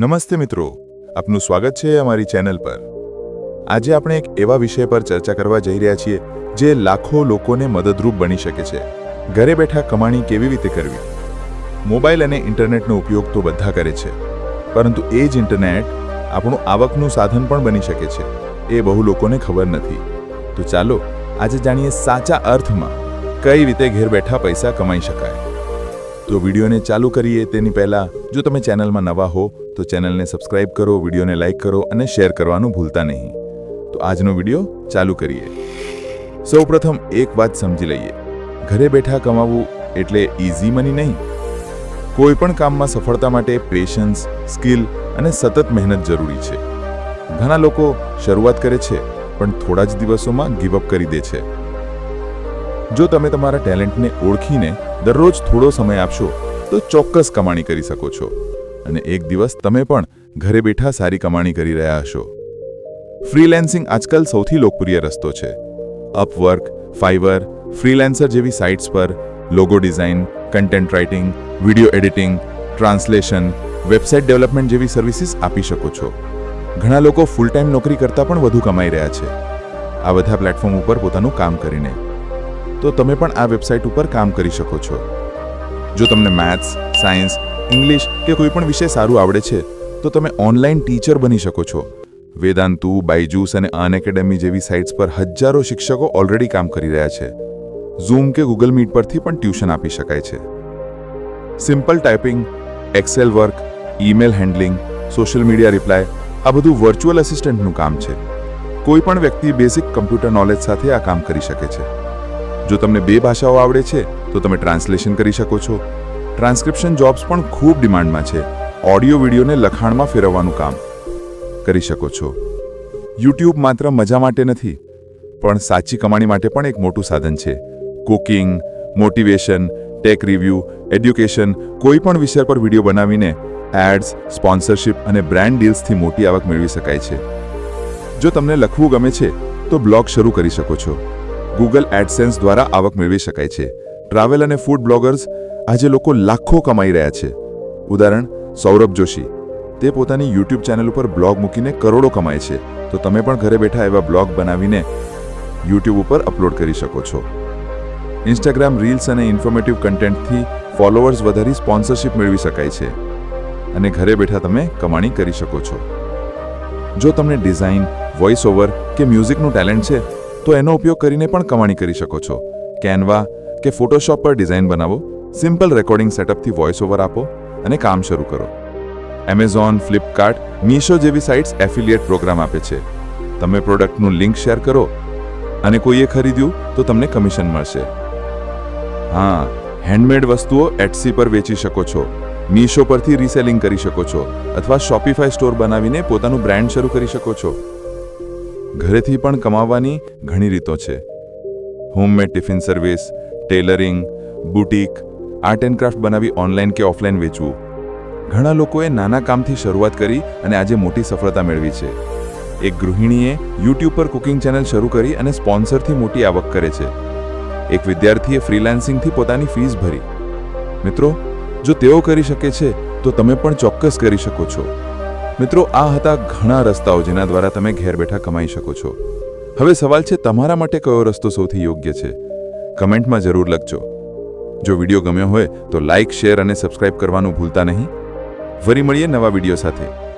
નમસ્તે મિત્રો. આપનું સ્વાગત છે અમારી ચેનલ પર. આજે આપણે એક એવા વિષય પર ચર્ચા કરવા જઈ રહ્યા છીએ, જે લાખો લોકોને મદદરૂપ બની શકે છે. ઘરે બેઠા કમાણી કેવી રીતે કરવી? મોબાઈલ અને ઇન્ટરનેટનો ઉપયોગ તો બધા કરે છે. પરંતુ એ જ ઇન્ટરનેટ આપણું આવકનું સાધન પણ બની શકે છે. એ બહુ લોકોને ખબર નથી. તો ચાલો, આજે જાણીએ સાચા અર્થમાં કઈ રીતે ઘેર બેઠા પૈસા કમાઈ શકાય. તો વિડીયોને ચાલુ કરીએ તેની પહેલાં, જો તમે ચેનલમાં નવા હો તો ચેનલને સબસ્ક્રાઇબ કરો, વિડીયોને લાઇક કરો અને શેર કરવાનું ભૂલતા નહીં. તો આજનો વીડિયો ચાલુ કરીએ. સૌપ્રથમ એક વાત સમજી લઈએ. ઘરે બેઠા કમાવવું એટલે ઇઝી મની નહીં. કોઈ પણ કામમાં સફળતા માટે પેશન્સ સ્કિલ અને સતત મહેનત જરૂરી છે. ઘણા લોકો શરૂઆત કરે છે, પણ થોડા જ દિવસોમાં ગીવઅપ કરી દે છે. જો તમે તમારા ટેલેન્ટને ઓળખીને દરરોજ થોડો સમય આપશો, તો ચોક્કસ કમાણી કરી શકો છો. અને એક દિવસ તમે પણ ઘરે બેઠા સારી કમાણી કરી રહ્યા હશો. ફ્રીલેન્સિંગ આજકાલ સૌથી લોકપ્રિય રસ્તો છે. અપવર્ક ફાઈવર ફ્રીલેન્સર જેવી સાઇટ્સ પર logo design content writing video editing translation website development જેવી સર્વિસીસ આપી શકો છો. ઘણા લોકો ફૂલ ટાઈમ નોકરી કરતાં પણ વધુ કમાઈ રહ્યા છે. આ બધા પ્લેટફોર્મ ઉપર પોતાનું કામ કરીને. તો તમે પણ આ વેબસાઇટ ઉપર કામ કરી શકો છો. જો તમને મેથ્સ સાયન્સ ઇંગ્લિશ કે કોઈ પણ વિષય સારું આવડે છે, તો તમે ઓનલાઈન ટીચર બની શકો છો. વેદાંતુ, બાયજૂસ અને અન એકેડેમી જેવી સાઇટ્સ પર હજારો શિક્ષકો ઓલરેડી કામ કરી રહ્યા છે. ઝૂમ કે ગૂગલ મીટ પરથી પણ ટ્યુશન આપી શકાય છે. Simple typing, Excel work, email handling, social media reply, આ બધું વર્ચ્યુઅલ અસિસ્ટન્ટનું કામ છે. કોઈ પણ વ્યક્તિ બેઝિક કમ્પ્યુટર નોલેજ સાથે આ કામ કરી શકે છે. જો તમને બે ભાષાઓ આવડે છે, તો તમે ટ્રાન્સલેશન કરી શકો છો. ટ્રાન્સક્રિપ્શન જોબ્સ પણ ખૂબ ડિમાન્ડમાં છે. ઓડિયો વિડીયોને લખાણમાં ફેરવવાનું કામ કરી શકો છો. યુટ્યુબ માત્ર મજા માટે નથી, પણ સાચી કમાણી માટે પણ એક મોટું સાધન છે. Cooking motivation tech review education કોઈ પણ વિષય પર વીડિયો બનાવીને એડ્સ સ્પોન્સરશિપ અને બ્રાન્ડ ડીલ્સથી મોટી આવક મેળવી શકાય છે. જો તમને લખવું ગમે છે, તો બ્લોગ શરૂ કરી શકો છો. ગૂગલ એડસેન્સ દ્વારા આવક મેળવી શકાય છે. ટ્રાવેલ અને ફૂડ બ્લોગર્સ આજે લોકો લાખો કમાઈ રહ્યા છે. ઉદાહરણ, સૌરભ જોશી. તે પોતાની યુટ્યુબ ચેનલ ઉપર બ્લોગ મૂકીને કરોડો કમાય છે. તો તમે પણ ઘરે બેઠા એવા બ્લોગ બનાવીને યુટ્યુબ ઉપર અપલોડ કરી શકો છો. ઇન્સ્ટાગ્રામ રીલ્સ અને ઇન્ફોર્મેટિવ કન્ટેન્ટથી ફોલોઅર્સ વધારી સ્પોન્સરશિપ મેળવી શકાય છે. અને ઘરે બેઠા તમે કમાણી કરી શકો છો. જો તમને ડિઝાઇન વોઇસ ઓવર કે મ્યુઝિકનું ટેલેન્ટ છે, તો એનો ઉપયોગ કરીને પણ કમાણી કરી શકો છો. કેનવા કે ફોટોશોપ પર ડિઝાઇન બનાવો. સિમ્પલ રેકોર્ડિંગ સેટઅપથી વોઇસ ઓવર આપો અને કામ શરૂ કરો. એમેઝોન ફ્લિપકાર્ટ મીશો જેવી સાઇટ્સ એફિલિયેટ પ્રોગ્રામ આપે છે. તમે પ્રોડક્ટનું લિંક શેર કરો અને કોઈએ ખરીદ્યું તો તમને કમિશન મળશે. હા હેન્ડમેડ વસ્તુઓ એટસી પર વેચી શકો છો મીશો પરથી રીસેલિંગ કરી શકો છો અથવા શોપિફાઈ સ્ટોર બનાવીને પોતાનું બ્રાન્ડ શરૂ કરી શકો છો. ઘરેથી પણ કમાવવાની ઘણી રીતો છે. Homemade tiffin service tailoring boutique art and craft બનાવી ઓનલાઈન કે ઓફલાઈન વેચવું. ઘણા લોકોએ નાના કામથી શરૂઆત કરી અને આજે મોટી સફળતા મેળવી છે. એક ગૃહિણીએ યુટ્યુબ પર કુકિંગ ચેનલ શરૂ કરી અને સ્પોન્સરથી મોટી આવક કરે છે. એક વિદ્યાર્થીએ ફ્રીલાન્સિંગથી પોતાની ફીસ ભરી. મિત્રો, જો તેઓ કરી શકે છે, તો તમે પણ ચોક્કસ કરી શકો છો. મિત્રો, આ હતા ઘણા રસ્તાઓ જેના દ્વારા તમે ઘેર બેઠા કમાઈ શકો છો. હવે સવાલ છે, તમારા માટે કયો રસ્તો સૌથી યોગ્ય છે? કમેન્ટમાં જરૂર લખજો. જો વીડિયો ગમ્યો હોય તો લાઇક શેર અને સબસ્ક્રાઇબ કરવાનું ભૂલતા નહીં. ફરી મળીએ નવા વીડિયો સાથે.